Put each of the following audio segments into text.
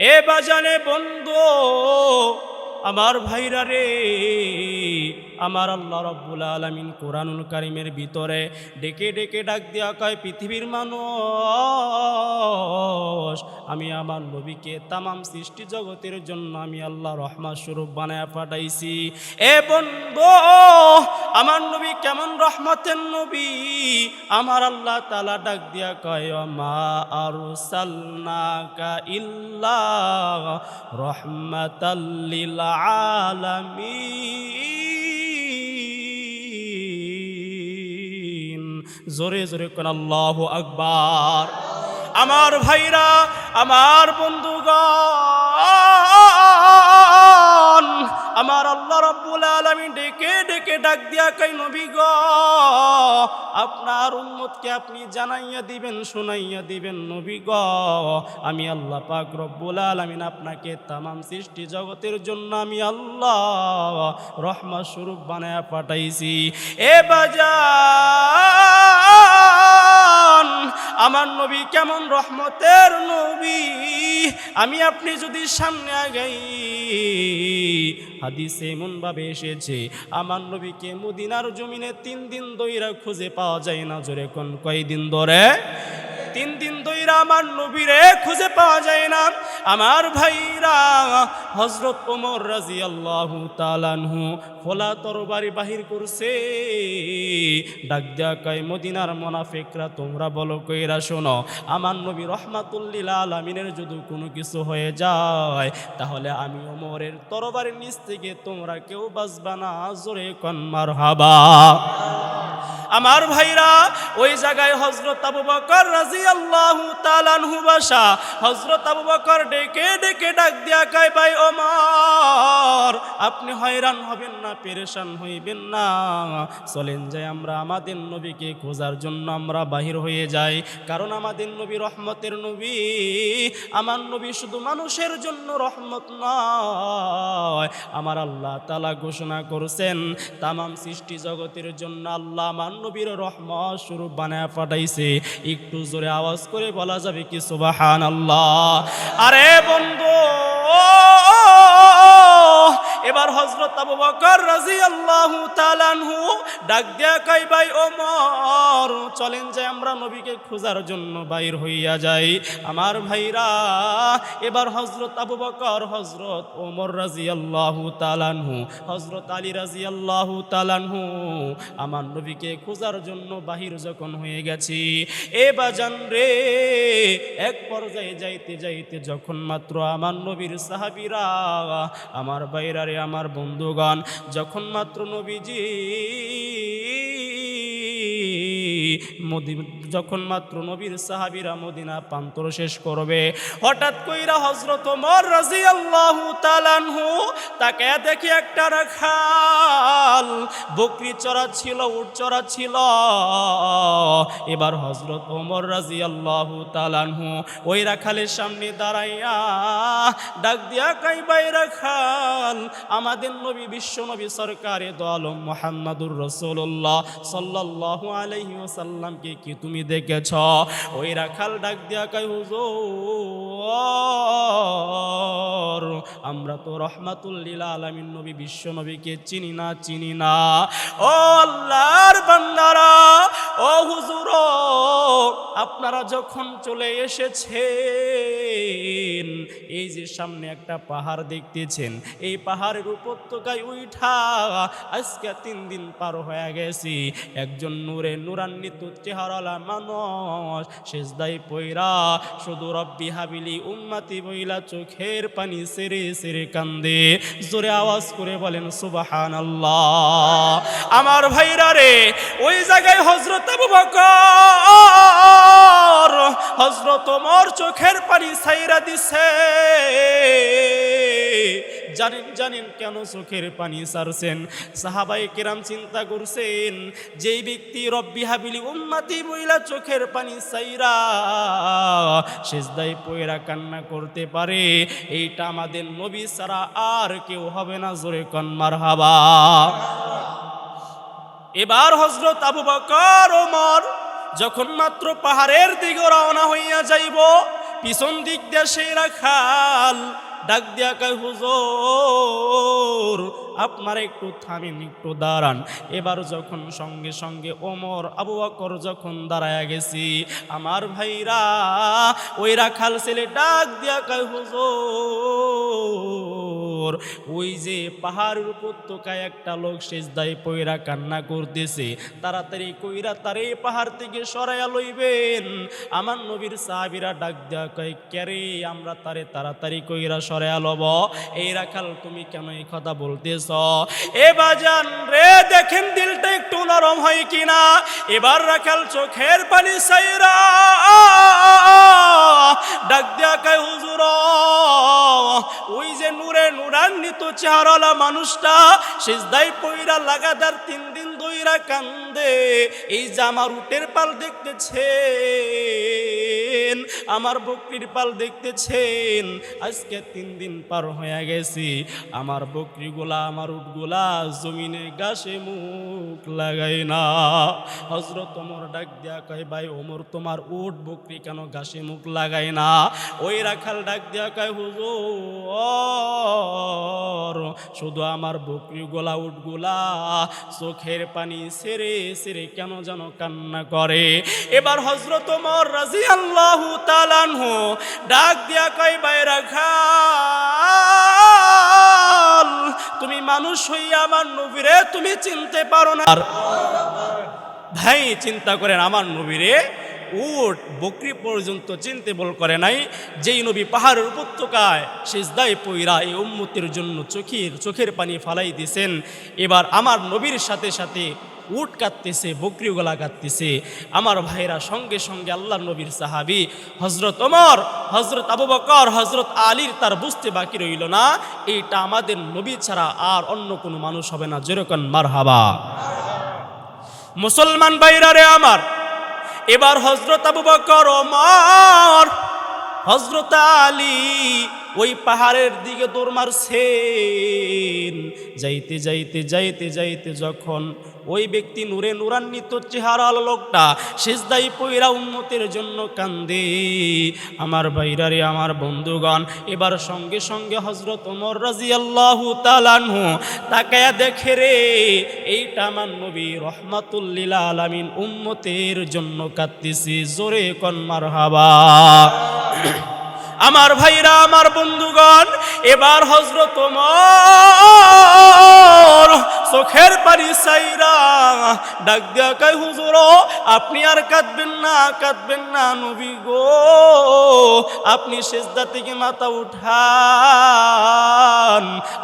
এ বাজানে বন্ধু আমার ভাইরা রে আমার আল্লাহ রব্বুল আলমিন কোরআনুল কারিমের ভিতরে ডেকে ডেকে ডাক দেওয়া কয়, পৃথিবীর মানুষ, আমি আমার নবীকে তামাম সৃষ্টি জগতের জন্য আমি আল্লাহ রহমা স্বরূপ বানায় পাঠাইছি। এ বন্ধু, আমার নবী কেমন রহমতের নবী? আমার আল্লাহ তালা ডাক দিয়া কয়, মা আরসালনাকা ইল্লা রহমাতাল্লিল আলামিন। জোরে জোরে কোন আল্লাহ আকবার। আমার ভাইরা আমার বন্ধুগণ। আমার আল্লাহ রব্বুল আলামিন ডেকে ডেকে ডাক দিয়া কই নবী গ, আপনার উম্মতকে আপনি জানাইয়া দিবেন, শুনাইয়া দিবেন, নবী গ, আমি আল্লাহ পাক রব্বুল আলামিন আপনাকে তামাম সৃষ্টি জগতের জন্য আমি আল্লাহ রহমত স্বরূপ বানায় পাঠাইছি। এ বাজান আমার নবী কেমন রহমতের নবী? আমি আপনি যদি সামনে আগাই হাদিসে এমনভাবে এসেছে, আমার নবীকে মদিনার জমিনে তিন দিন দইরা খুঁজে পাওয়া যায় না, জোরে কোন কয়দিন ধরে? তিন দিন দইরা আমার নবীরে খুঁজে পাওয়া যায় না। আমার ভাইরা হজরত ওমর রাজি আল্লাহ তালানহু খোলা তরবারি বাহির করছে। ডাক কয়, মদিনার মোনাফেকরা, তোমরা বলো কইরা শোনো, আমার নবী রহমাতুল্লিল আলমিনের যদি কোনো কিছু হয়ে যায়, তাহলে আমি ওমরের তরবারির নিচ থেকে তোমরা কেউ বাঁচবা না। জোরে কন্মার হাবা আমার ভাইরা, ওই জায়গায় হজরত আবু বকর রাজি আল্লাহ তালানহু বাসা হজরত আবু বকর ডেকে ডেকে ডাক দিয়া কয়, ভাই ওমর, আপনি হয়রান হবেন না, পেরেশান হইবেন না। চলেন যাই আমরা আমাদের নবীকে খোঁজার জন্য আমরা বাহির হয়ে যাই। কারণ আমাদের নবী রহমতের নবী। আমার নবী শুধু মানুষের জন্য রহমত নয়। আমার আল্লাহ তালা ঘোষণা করছেন, তামাম সৃষ্টি জগতের জন্য আল্লাহ আমার নবীর রহমত স্বরূপ বানায় পাঠাইছে। একটু জোরে আওয়াজ করে বলা যাবে কি সুবাহান আল্লাহ আরে বন্ধু এবার হজরত আবু বকর রাজি আল্লাহ ডাক দেয়া কাই ভাই ওমর, চলেন যে আমরা নবীকে খোঁজার জন্য বাইর হইয়া যাই। আমার ভাইরা, এবার হজরত আবু বকর হজরত ওমর রাজি আল্লাহ তালানহু হজরত আলী রাজি আল্লাহ তালানহু আমার নবীকে খোঁজার জন্য বাহির যখন হয়ে গেছি, এ বাজান রে, এক পর্যায়ে যাইতে যাইতে যখন মাত্র আমার নবীর সাহাবিরা, আমার বাইরারে আমার বন্ধুগণ যখন মাত্র নবীজি যখন মাত্র নবীর সাহাবিরা মদিনা প্রান্তর শেষ করবে, হঠাৎ কইরা হজরত মর রাজি আল্লাহ তালানহু তাকে দেখি একটা রাখাল, বকরি চড়া ছিল, উট চড়া ছিল। এবার হজরত ওমর রাজি আল্লাহ তালানহু ওই রাখালের সামনে দাঁড়াইয়া ডাক দিয়া কাইবাই রাখাল, আমাদের নবী বিশ্ব নবী সরকারে দোয়ালম মোহাম্মদুর রসুল্লাহ সাল্লাল্লাহু আলাইহি ওয়াসাল্লামকে কি তুমি দেখেছ? ওই রাখাল ডাক দিয়া কাই হুজুর, আমরা তো রহমাতুল্লিল আলামিন নবী, বিশ্ব নবীকে চিনি না চিনি না। ও আল্লাহর বান্দারা, ও হুজুর, আপনারা যখন চলে এসেছেন এই যে সামনে একটা পাহাড় দেখতেছেন, এই পাহাড়ের উপত্যকায় উঠা আজকে তিন দিন পার হয়ে গেছি। একজন নূরে নূরান্বিত চেহারালা মানুষ শেষদাই পইরা শুধু রব্বি হাবিলি উম্মাতি বইলা চোখের পানি সেরে সেরে কান্দে, জোরে আওয়াজ করে বলেন সুবাহান আমার ভাইরা রে, ওই জায়গায় হজরত হজরত ওমর চোখের পানি সাইরা দিছে। জানেন জানেন কেন চোখের পানি সারছেন? সাহাবাই কেরাম চিন্তা করছেন, যেই ব্যক্তি রব্বি হাবিলি উম্মাতি বইলা চোখের পানি সাইরা শেষদাই পয়রা কান্না করতে পারে, এইটা আমাদের নবী ছাড়া আর কেউ হবে না, জোরে কন্মার হাবা এবার হজরত আবু বকর, ওমর যখন মাত্র পাহাড়ের দিকে রওনা হইয়া যাইব পিছন দিক দিয়ে সেই ডাক দিয়া কয় হুজুর আপনার একটু থামেন, একটু দাঁড়ান। এবার যখন সঙ্গে সঙ্গে ওমর, আবু বকর যখন দাঁড়ায় গেছি, আমার ভাইরা ওই রাখাল ছেলে ডাক দিয়া কয়, হুজুর, ওই যে পাহাড়ের উপত্যকায় একটা লোক সেজদায় পয়রা কান্না করতেছে, তাড়াতাড়ি কইরা তার এই পাহাড় থেকে সরাইয়া লইবেন। আমার নবীর সাহাবিরা ডাক দেওয়া কয় ক্যারে আমরা তারে তাড়াতাড়ি কইরা সরাইয়া লব। এই রাখাল, তুমি কেন এই কথা বলতেছ? এ বাজান রে, দেখেন দিলটা একটু নরম হয় কিনা? এবার রাখাল চোখের পানি সাইরা ডাক দেয়া কয়, হুজুর, ওই যে নূরে নূরান্বিত চেহারালা মানুষটা সেজদাই পইরা লাগাতার তিন দিন দইরা কান্দে, এই যে আমার উটের পাল দেখতেছেন, আমার বকরির পাল দেখতেছেন। আজকে তিন দিন পার হয়ে গেছি, আমার বকরিগুলা, আমার উটগুলা জমিনে গাছে মুখ লাগাই না। হজরত ওমর ডাক দেয়া কয়, ভাই ওমর, তোমার উট, বকরি কেন গাছে মুখ লাগাই না? ওই রাখাল ডাক দেয়া কয়, হুজুর, শুধু আমার বকরি গোলা উটগুলা চোখের পানি সেরে সেরে কেন যেন কান্না করে? এবার হজরত ওমর রাজি আল্লাহ তালানহু, ডাক দিয়া কয়, ভাই রাখাল, তুমি মানুষ হইয়া আমার নবীরে তুমি চিনতে পারো না। ভাই, চিন্তা করেন, আমার নবীরে উট, বকরি পর্যন্ত চিনতে বল করে নাই। যেই নবী পাহাড়ের উপত্যকায় সেজদায় পইরা এই উম্মতের জন্য চোখের চোখের পানি ফালাই দিছেন। এবার আমার নবীর সাথে সাথে উট কাঁদতেছে বকরি গলা কাটতেছে আমার ভাইরা সঙ্গে সঙ্গে আল্লাহ নবীর সাহাবি হজরত ওমর হজরত আবু বকর হজরত আলীর তার বুঝতে বাকি রইল না। এইটা আমাদের নবী ছাড়া আর অন্য কোনো মানুষ হবে না। যেরকম মার হাবা মুসলমান ভাইরা রে আমার, এবার হজরত আবু বকর, ওমর হজরত আলী ওই পাহাড়ের দিকে দৌড় মারছেন। যাইতে যাইতে যাইতে যাইতে যখন ওই ব্যক্তি নূরে নূরান্বিত চেহারাল লোকটা সেজদাই পইরা উন্নতির জন্য কান্দে। আমার বাইরারে আমার বন্ধুগণ, এবার সঙ্গে সঙ্গে হজরত ওমর রাজি আল্লাহ তালানহু তাকায়া দেখে রে, এইটা আমার নবী রহমাতুল্লিল আলামিন উম্মতের জন্য কাঁদতেছি। জোরে কন্মার হাবা আমার ভাইরা, আমার বন্ধুগণ, এবার হজরত চোখের পারি সাইরা ডাক দিয়া কাই হুজুর, আপনি আর কাঁদবেন না কাঁদবেন না নবী গো। আপনি সেজদা থেকে মাথা উঠান।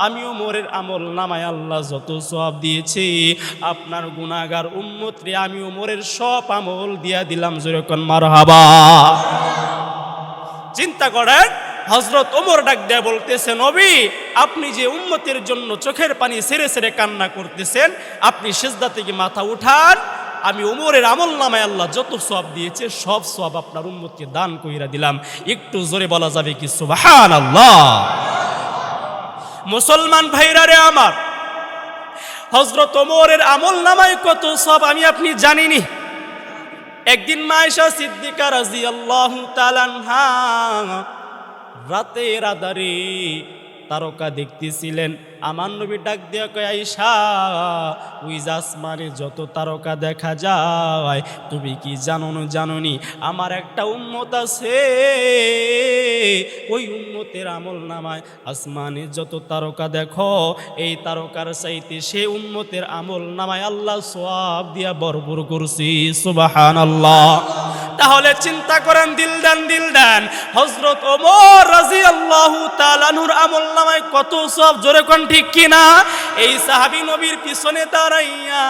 আমিও মোরের আমল নামায় আল্লাহ যত সব দিয়েছি, আপনার গুণাগার উন্মত্রে আমি মোরের সব আমল দিয়া দিলাম যেরকম মার হাবা চিন্তা করেন হজরত ওমর ডাক দেয়া বলতেছে, নবী, আপনি যে উম্মতের জন্য চোখের পানি সেরে সেরে কান্না করতেছেন, আপনি সেজদা থেকে মাথা উঠান, আমি ওমরের আমল নামায় আল্লাহ যত সব দিয়েছে, সব সব আপনার উম্মতকে দান কইরা দিলাম। একটু জোরে বলা যাবে কি? সুবাহান আল্লাহ মুসলমান ভাইরা রে আমার হজরত ওমরের আমল নামায় কত সব আমি আপনি জানিনি। একদিন মায়েশা সিদ্দিকা রাজি আল্লাহ রাতের আধারে তারকা দেখতেছিলেন। আমার নবী ডাক দিয়া কয় আইসা ওই আসমানে যত তারকা দেখা যায়, তুমি কি জানো না জানোনি আমার একটা উন্মত আছে। ওই উন্মতের আমল নামায় আসমানে যত তারকা দেখো, এই তারকার চাইতে সে উন্মতের আমল নামায় আল্লাহ সব দিয়া বরবর করছি। সুবাহান আল্লাহ তাহলে চিন্তা করেন, দিল দেন দিল দেন। হজরত ওমর রাজি আল্লাহ তালানুর আমল নামায় কত সব জোরে কোন ঠিক কিনা এই সাহাবি নবীর পিছনে দাঁড়াইয়া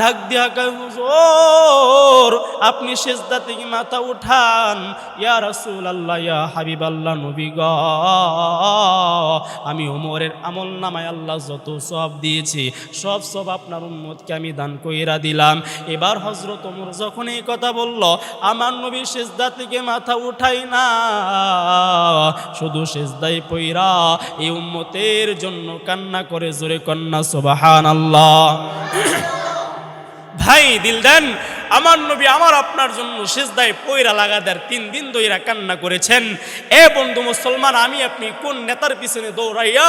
ঢাক দিয়া হুজুর, আপনি সেজদা থেকে মাথা উঠান। ইয়া রাসূল আল্লাহ ইয়া হাবিব আল্লাহ নবী গ। আমি ওমরের আমল নামায় আল্লাহ যত সব দিয়েছি, সব সব আপনার উম্মতকে আমি দান কইরা দিলাম। এবার হজরত ওমর যখন এই কথা বলল আমার নবী সেজদা থেকে মাথা উঠাই না। শুধু সেজদাই পইরা এই উম্মতের জন্য কান্না করে, জোরে কন্যা সুবাহান আল্লাহ ভাই, দিল দেন, আমার নবী আমার আপনার জন্য সেজদায় পয়রা লাগাদার তিন দিন দইরা কান্না করেছেন। এ বন্ধু মুসলমান, আমি আপনি কোন নেতার পিছনে দৌড়াইয়া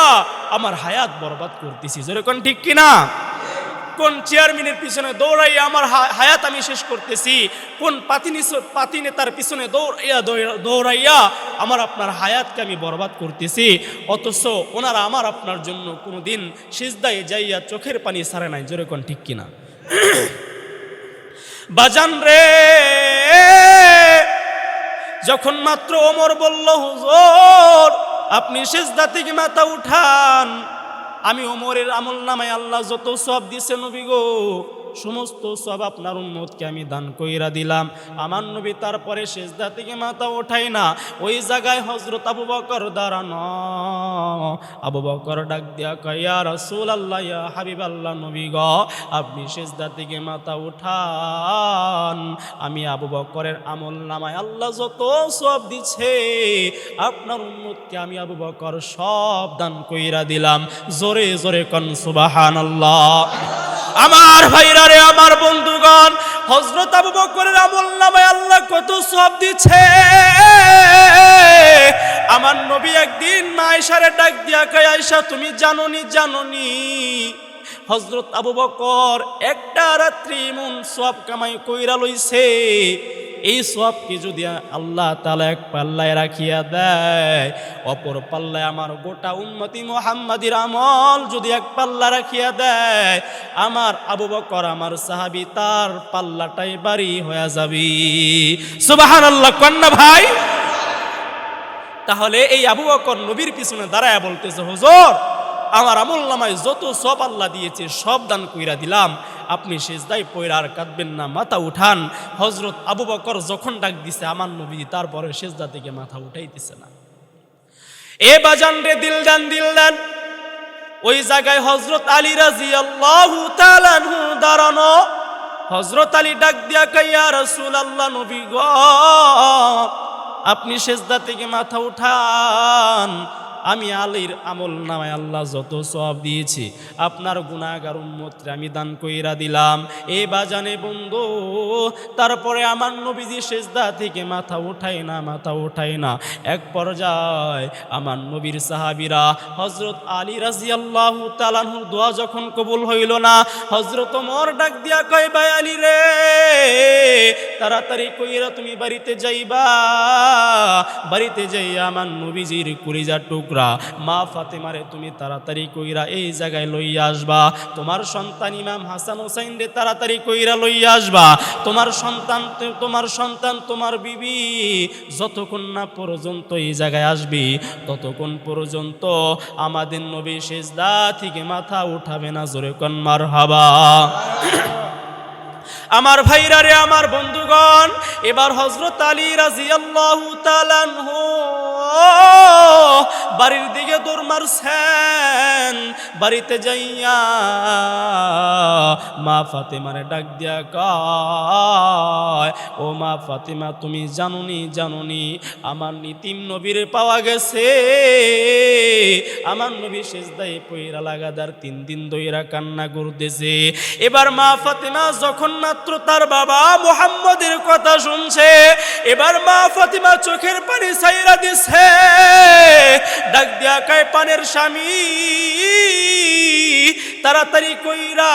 আমার হায়াত বরবাদ করতেছি? যেরকম ঠিক কিনা? কোন চেয়ারম্যানের পিছনে দৌড়াইয়া আমার হায়াত আমি শেষ করতেছি, কোন পাতি পাতি নেতার পিছনে দৌড়াইয়া দৌড়াইয়া আমার আপনার হায়াতকে আমি বরবাদ করতেছি, অথচ ওনারা আমার আপনার জন্য কোনো দিন সিজদায় যাইয়া চোখের পানি সারে নাই যেরকম ঠিক কিনা? বাজান রে, যখন মাত্র ওমর বলল, হুজুর, আপনি সেজদা থেকে মাথা উঠান। আমি ওমরের আমল নামায় আল্লাহ যত সব দিছে নবী গো সমস্ত সব আপনার উন্মতকে আমি দান কইরা দিলাম। আমার নবী তারপরে সেজদা থেকে মাথা ওঠাই না, ওই জায়গায় হজরত আবু বকর দাঁড়ানো। আবু বকর ডাক দিয়া কয়া রসুল আল্লাহ হাবিব আল্লাহ নবী গ আপনি সেজদা থেকে মাথা উঠান। আমি আবু বকরের আমল নামায় আল্লাহ যত সব দিছে, আপনার উন্মতকে আমি আবু বকর সব দান কইরা দিলাম। জোরে জোরে কন সুবাহান আমার ভাইরা রে, আমার বন্ধুগণ হজরত আবু বকরের আমল নামায় আল্লাহ কত সব দিচ্ছে। আমার নবী একদিন আয়সারে ডাক দিয়া কয় আয়সা তুমি জাননি জাননি হজরত আবু বকর একটা রাত্রি মন সব কামাই কইরা লইছে। এই সবকে যদি আল্লাহ তালা এক পাল্লায় রাখিয়া দেয়, অপর পাল্লায় আমার গোটা উন্মতি মোহাম্মদির আমল যদি এক পাল্লা রাখিয়া দেয়, আমার আবু বকর, আমার সাহাবি তার পাল্লাটাই বাড়ি হয়ে যাবি। সুবাহান আল্লাহ কন্যা ভাই? তাহলে এই আবু বকর নবীর পিছনে দাঁড়ায় বলতেছে, হুজুর, আমার আমল নামায় যত সব আল্লাহ দিয়েছে, সব দান কইরা দিলাম। আপনি সেজদাই পয়রা আর কাঁদবেন না, মাথা উঠান। হজরত আবু বকর যখন ডাক দিছে, আমার নবী তারপরে সেজদা থেকে মাথা উঠাইতেছে না। এ বাজান রে দিল দান দিল দান ওই জায়গায় হজরত আলী রাজি আল্লাহ দাঁড়ানো। হজরত আলী ডাক দিয়া কাইয়া রসুল আল্লাহ নবী গ, আপনি সেজদা থেকে মাথা উঠান। আমি আলীর আমল নামায় আল্লাহ যত সব দিয়েছি, আপনার গুণাগার উন্মত্রে আমি দান কইরা দিলাম। এ বাজানে বন্ধু, তারপরে আমার নবীজি সেজদা থেকে মাথা উঠাই না, মাথা উঠাই না। এক পর্যায় আমার নবীর সাহাবিরা হজরত আলী রাজি আল্লাহ তালানহুর দোয়া যখন কবুল হইল না হজরত মর ডাক দিয়া কয়, ভাই আলী রে, তাড়াতাড়ি কইরা তুমি বাড়িতে যাইবা। বাড়িতে যাইয়া আমার নবীজির কুড়িজা টুকরা মা ফাতেমারে তুমি তাড়াতাড়ি কইরা এই জায়গায় লইয়া আসবা। তোমার সন্তান ইমাম হাসান হোসাইন রে তাড়াতাড়ি কইরা লইয়া আসবা। তোমার সন্তান তোমার সন্তান, তোমার বিবি, যতক্ষণ না পর্যন্ত এই জায়গায় আসবি, ততক্ষণ পর্যন্ত আমাদের নবী সেজদা থেকে মাথা উঠাবে না, জোরে কন মার হাবা আমার ভাইরা রে, আমার বন্ধুগণ, এবার হজরত আলী রাজি আল্লাহ বাড়ির দিকে দৌড় মারছেন। বাড়িতে যাইয়া মা ফাতেমারে ডাক দিয়া কয়, ও মা ফাতেমা, তুমি জানুনি জানুনি, আমার নীতিম নবীর পাওয়া গেছে। আমার নবী শেষদায় পইরা লাগাদার তিন দিন দইরা কান্না করতেছে। এবার মা ফাতেমা যখন মাত্র তার বাবা মোহাম্মদের কথা শুনছে, এবার মা ফাতেমা চোখের পানি সাইরা দিছে। ডাক দিয়া কায়, পানের স্বামী, তাড়াতাড়ি কইরা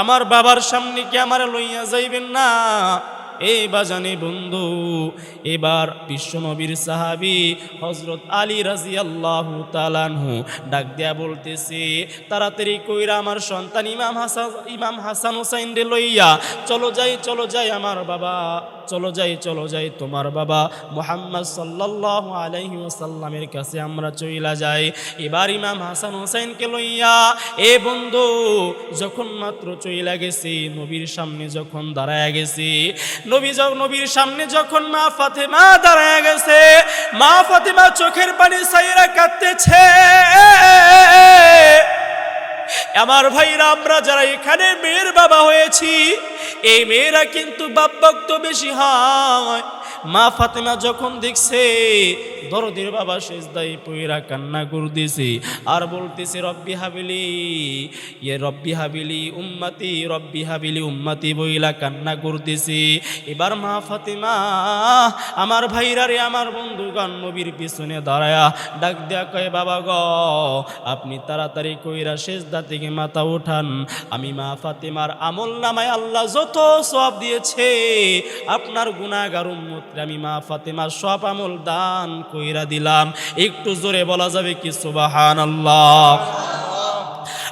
আমার বাবার সামনে কি আমার লইয়া যাইবেন না? এই বাজানে বন্ধু এবার বিশ্বনবীর সাহাবি হজরত আলী রাজি আল্লাহ তালানহু ডাক দেয়া বলতেছে, তাড়াতাড়ি কইরা আমার সন্তান ইমাম হাসান ইমাম হাসান হোসাইন রে লইয়া, চলো যাই চলো যাই আমার বাবা, চলো যাই চলো যাই তোমার বাবা। মোহাম্মদ সাল্লাহ আলাইহি ওসাল্লামের কাছে আমরা চইলা যাই। এবার ইমাম হাসান হোসাইনকে লইয়া, এ বন্ধু, যখন মাত্র চইলা গেছি, নবীর সামনে যখন দাঁড়ায় গেছি, নবী নবীর সামনে যখন মা ফাতেমা দাঁড়ায় গেছে। মা ফাতেমা চোখের পানি সাইরা কাঁদতেছে। আমার ভাইরা, আমরা যারা এখানে মেয়ের বাবা হয়েছি, এই মেয়েরা কিন্তু বাপ ভক্ত বেশি হয়। মা ফাতেমা যখন দেখছে, দরদের বাবা শেষদাই পইরা কান্না করতেছে আর বলতেছে, রব্বি হাবিলি ইয়ে রব্বি হাবিলি উম্মাতি, রব্বি হাবিলি উম্মাতি বইলা কান্না করতেছে। এবার মা ফাতেমা আমার ভাইরা রে, আমার বন্ধুগণ নবীর পিছনে দাঁড়ায়া ডাক দেয়া কয়, বাবা গ, আপনি তাড়াতাড়ি কইরা শেষদা থেকে মাথা উঠান। আমি মা ফাতেমার আমল নামায় আল্লাহ যত সব দিয়েছে, আপনার গুণাগার উম্মতরে আমি মা ফাতেমার সব আমল দান কইরা দিলাম। একটু জোরে বলা যাবে কি? সুবাহান আল্লাহ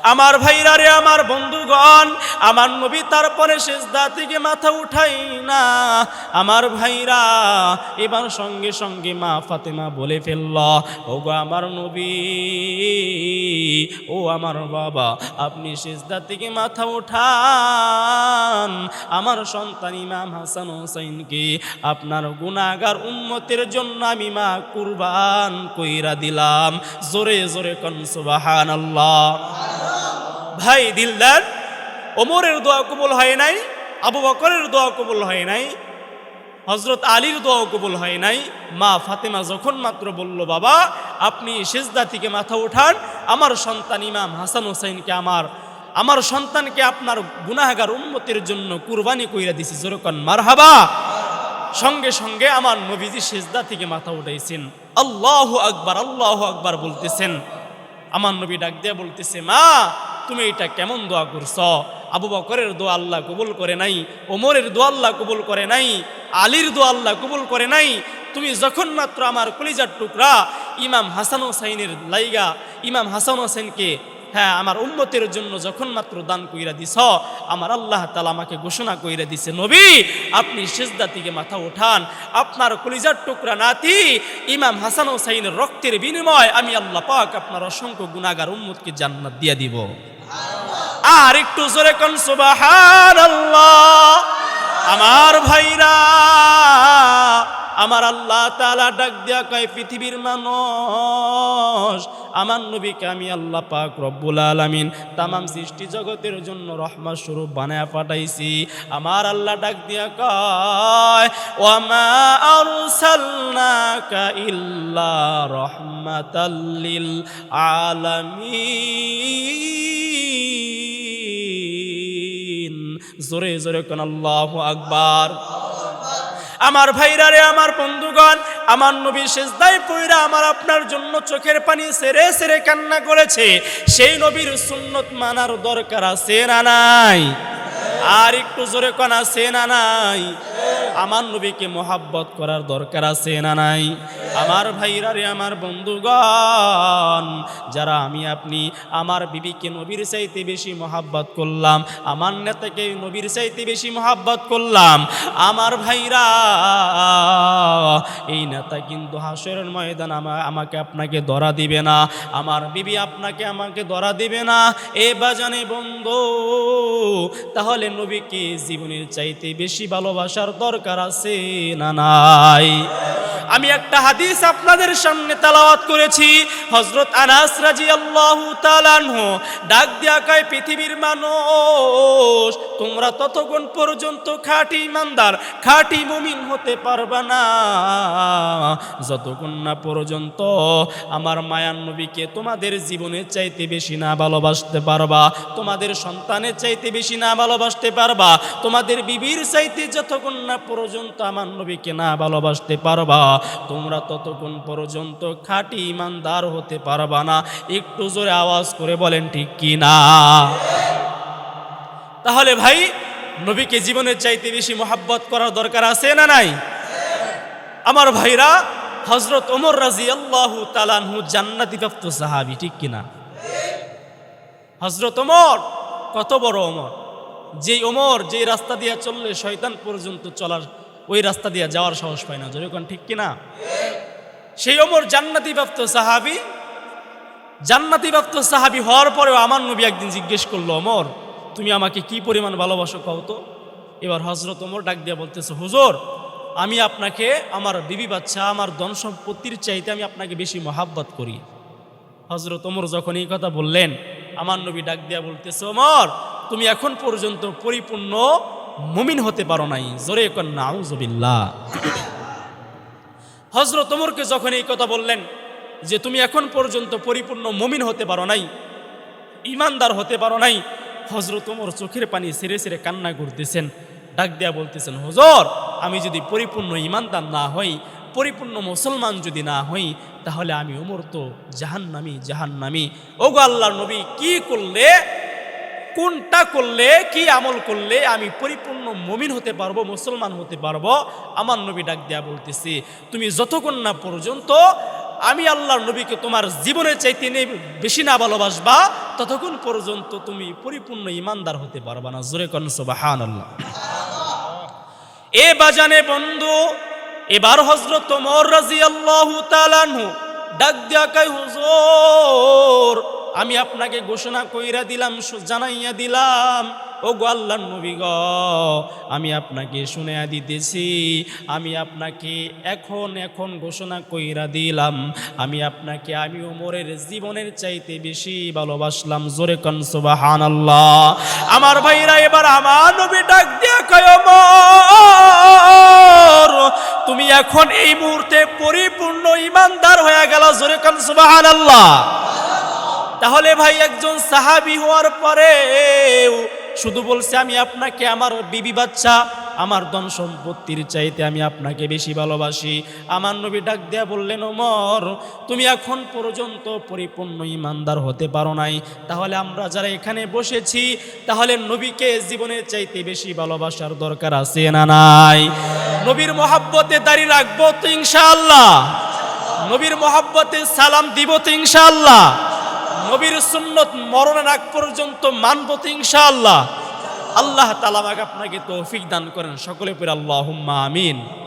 আমার ভাইরা রে, আমার বন্ধুগণ, আমার নবী তারপরে শেষদা থেকে মাথা উঠাই না। আমার ভাইরা, এবার সঙ্গে সঙ্গে মা ফাতেমা বলে ফেলল ও গো আমার নবী, ও আমার বাবা, আপনি শেষদা থেকে মাথা উঠান। আমার সন্তান ইমাম হাসান হোসাইনকে আপনার গুণাগার উম্মতের জন্য আমি মা কুরবান কইরা দিলাম। জোরে জোরে কনসুবাহান আল্লাহ ভাই দিলদার, ওমরের দোয়া কবুল হয় নাই, আবু বকরের দোয়া কবুল হয় নাই হজরত আলীর দোয়া কবুল হয় নাই। মা ফাতেমা যখন মাত্র বলল, বাবা, আপনি সেজদা থেকে মাথা উঠান, আমার সন্তান ইমাম হাসান হোসাইনকে আমার আমার সন্তানকে আপনার গুনাহগার উন্নতির জন্য কুরবানি কইরা দিছি যেরকম মারহাবা। সঙ্গে সঙ্গে আমার নবীজি সেজদা থেকে মাথা উঠাইছেন। আল্লাহ আকবার আল্লাহ আকবার বলতেছেন। আমার নবী ডাক দিয়ে বলতেছে, মা তুমি এটা কেমন দোয়া করছ? আবু বকরের দোয়া আল্লাহ কবুল করে নাই, ওমরের দোয়া আল্লাহ কবুল করে নাই, আলীর দোয়া আল্লাহ কবুল করে নাই। তুমি যখন মাত্র আমার কলিজার টুকরা ইমাম হাসান হোসাইনের লাইগা, ইমাম হাসান হোসেনকে হ্যাঁ আমার উম্মতের জন্য যখন মাত্র দান কইরা দিছ, আমার আল্লাহ তালা আমাকে ঘোষণা কইরা দিছে, নবী, আপনি সেজদা থেকে মাথা ওঠান, আপনার কলিজার টুকরা নাতি ইমাম হাসান হোসাইনের রক্তের বিনিময় আমি আল্লাহ পাক আপনার অসংখ্য গুণাগার উম্মতকে জান্নাত দিয়ে দিব। আর একটু জোরে কন সুবাহান আমার ভাইরা, আমার আল্লাহ তালা ডাক দিয়া কয়, পৃথিবীর মানুষ, আমার নবীকে আমি আল্লাহ পাক রব্বুল আলামিন তামাম সৃষ্টি জগতের জন্য রহমা স্বরূপ বানায়া পাঠাইছি। আমার আল্লাহ ডাক দিয়া কয়, ওয়ামা আরসালনাকা ইল্লা রহমাতাল লিল আলামিন। জোরে জোরে কোন আল্লাহ আকবার। আমার ভাইরা রে, আমার বন্ধুগণ, আমার নবী শেষদায় পইরা আমার আপনার জন্য চোখের পানি সেরে সেরে কান্না করেছে। সেই নবীর সুন্নত মানার দরকার আছে না নাই? আর একটু জোরে কোন আছে না নাই? আমার নবীকে মোহাব্বত করার দরকার আছে না নাই? আমার ভাইরা রে, আমার বন্ধুগণ, যারা আমি আপনি, আমার বিবিকে নবীর চাইতে বেশি মোহাব্বত করলাম, আমার নেতাকে নবীর চাইতে বেশি মোহাব্বত করলাম, আমার ভাইরা, এই নেতা কিন্তু হাসরের ময়দান আমা- আমাকে আপনাকে ধরা দিবে না, আমার বিবি আপনাকে আমাকে ধরা দিবে না। এ বাজানে বন্ধু, তাহলে নবীকে জীবনের চাইতে বেশি ভালোবাসার দরকার আছে না নাই? আমি একটা হাদিস আপনাদের সামনে তালাওয়াত করেছি। হজরত আনাস রাজি আল্লাহ ডাক দিয়া কয়, পৃথিবীর মানুষ, তোমরা ততক্ষণ পর্যন্ত খাঁটি ইমানদার, খাঁটি মুমিন হতে পারবা না। যতক্ষণ না পর্যন্ত আমার মায়ান নবীকে তোমাদের জীবনের চাইতে বেশি না ভালোবাসতে পারবা, তোমাদের সন্তানের চাইতে বেশি না ভালোবাসতে পারবা, তোমাদের বিবির চাইতে যতক্ষণ না পর্যন্ত আমার নবীকে না ভালোবাসতে পারবা। তোমরা ততক্ষণ পর্যন্ত খাঁটি ইমানদার হতে পারবা না। একটু জোরে আওয়াজ করে বলেন, ঠিক কি না? তাহলে ভাই, নবীকে জীবনের চাইতে বেশি মোহাব্বত করার দরকার আছে না নাই? আমার ভাইরা হজরত ওমর রাজি আল্লাহ তালানহু জান্নাতি প্রাপ্ত সাহাবি, ঠিক কিনা হজরত ওমর, কত বড় ওমর? যেই ওমর, যেই রাস্তা দিয়ে চললে শয়তান পর্যন্ত চলার, ওই রাস্তা দিয়ে যাওয়ার সাহস পায় না। যেরকম ঠিক কিনা সেই ওমর জান্নাতি প্রাপ্ত সাহাবি জান্নাতি প্রাপ্ত সাহাবি হওয়ার পরেও আমার নবী একদিন জিজ্ঞেস করল, ওমর, তুমি আমাকে কি পরিমাণ ভালোবাসো কও তো? এবার হজরত ওমর ডাক দিয়ে বলতেছে, হুজুর, আমি আপনাকে, আমার বিবি বাচ্চা, আমার ধন সম্পত্তির চাইতে আমি আপনাকে বেশি মহাব্বত করি। হজরত ওমর যখন এই কথা বললেন, আমার নবী ডাক দিয়া বলতেছে, ওমর তুমি এখন পর্যন্ত পরিপূর্ণ মুমিন হতে পারো নাই। জোরে কন্যা আউজবিল্লা হজরত ওমরকে যখন এই কথা বললেন যে তুমি এখন পর্যন্ত পরিপূর্ণ মমিন হতে পারো নাই ইমানদার হতে পারো নাই হজরত ওমর চোখের পানি সেরে ছেড়ে কান্না করতেছেন, ডাক দেয়া বলতেছেন, হজর, আমি যদি পরিপূর্ণ ইমানদার না হই, পরিপূর্ণ মুসলমান যদি না হই, তাহলে আমি ওমর তো জাহান্নামি জাহান্নামি। ওগো আল্লাহর নবী, কি করলে কোনটা করলে, কি আমল করলে আমি পরিপূর্ণ মমিন হতে পারব, মুসলমান হতে পারব? আমার নবী ডাক দেয়া বলতেছি, তুমি যতক্ষণ না পর্যন্ত আমি আল্লাহর নবীকে তোমার জীবনের চাইতে নে বেশি না ভালোবাসবা, ততক্ষণ পর্যন্ত তুমি পরিপূর্ণ ইমানদার হতে পারবা না। জোরে কন আল্লাহ এ বাজানে বন্ধু, এবার হজরত মোর রাজি আল্লাহ ডাক দিয়া কাই হুজুর আমি আপনাকে ঘোষণা কইরা দিলাম জানাইয়া দিলাম। ও গো আল্লাহ নবী গ, আমি আপনাকে শুনাইয়া দিতেছি। আমি আপনাকে এখন এখন ঘোষণা কইরা দিলাম। আমি আপনাকে, আমি ওমরের জীবনের চাইতে বেশি ভালোবাসলাম। জোরে কন, সুবহানাল্লাহ। আমার ভাইরা, এবার আমার নবী ডাক দিয়া তুমি এখন এই মুহূর্তে পরিপূর্ণ ইমানদার হয়ে গেল। জোরে কন, সুবহানাল্লাহ। তাহলে ভাই একজন সাহাবি হওয়ার পরে শুধু বলছে, আমি আপনাকে আমার বিবি বাচ্চা, আমার ধন সম্পত্তির চাইতে আমি আপনাকে বেশি ভালোবাসি। আমার নবী ডাক দেয়া বললেন, ওমর, তুমি এখন পর্যন্ত পরিপূর্ণ ইমানদার হতে পারো নাই। তাহলে আমরা যারা এখানে বসেছি, তাহলে নবীকে জীবনের চাইতে বেশি ভালোবাসার দরকার আছে না নাই? নবীর মহাব্বতে দাঁড়িয়ে রাখব তো ইনশাআল্লাহ। নবীর মহাব্বতে সালাম দিব তো ইনশাআল্লাহ। নবীর সুন্নত মরণের আগ পর্যন্ত মানব ইনশাআল্লাহ। আল্লাহ তালা আমাকে আপনাকে তৌফিক দান করেন। সকলে পরে আল্লাহ আমিন।